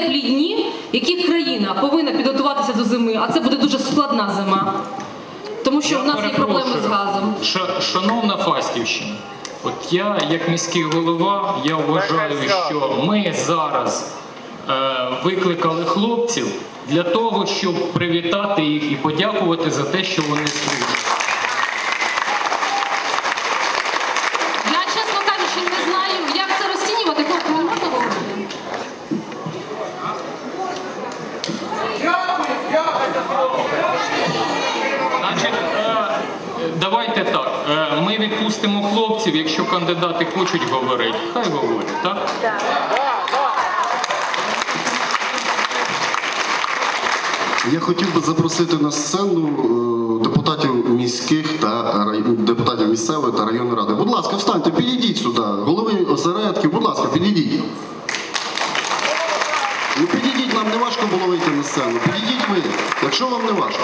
теплі дні, які країна повинна підготуватися до зими, а це буде дуже складна зима. Тому що Я в нас є проблеми з газом. Ша- Шановна Фастівщина, от я, як міський голова, я вважаю, що ми зараз е, викликали хлопців для того, щоб привітати їх і подякувати за те, що вони служать. Я, чесно кажучи, не знаю, як це розцінювати, хлопці, не можна говорити? Значить, е, давайте так. е, Ми відпустимо хлопців, якщо кандидати хочуть говорити, хай говорять, так? Я хотів би запросити на сцену е, депутатів міських та депутатів місцевої та районної ради. Будь ласка, встаньте, підійдіть сюди. Голови осередків, будь ласка, підійдіть. Ну підійдіть, нам не важко було вийти на сцену. Підійдіть ви, якщо вам не важко.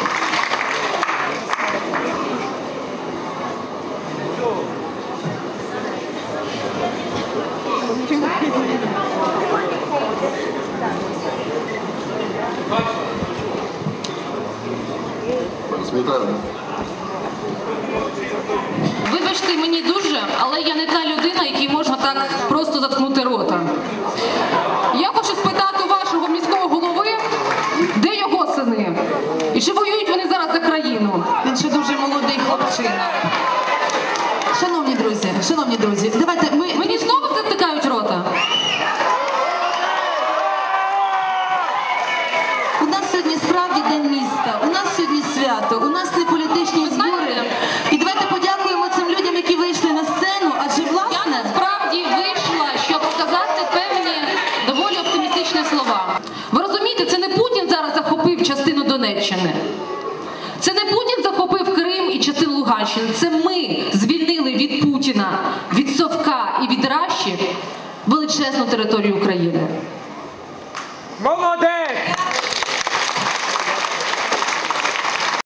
Смітаємо. Вибачте мені дуже, але я не та людина, якій можна так просто заткнути рота. Я хочу спитати вашого міського голови, де його сини? І чи воюють вони зараз за країну? Він ще дуже молодий хлопчина. Шановні друзі, шановні друзі, давайте ми Мені знову затикають рота. у нас сьогодні справді день міста. У нас свято. У нас не політичні збори. І давайте подякуємо цим людям, які вийшли на сцену. Адже Я власне насправді вийшла, щоб сказати певні доволі оптимістичні слова. Ви розумієте, це не Путін зараз захопив частину Донеччини. Це не Путін захопив Крим і частину Луганщини. Це ми звільнили від Путіна, від Совка і від Раші величезну територію України. Молодець!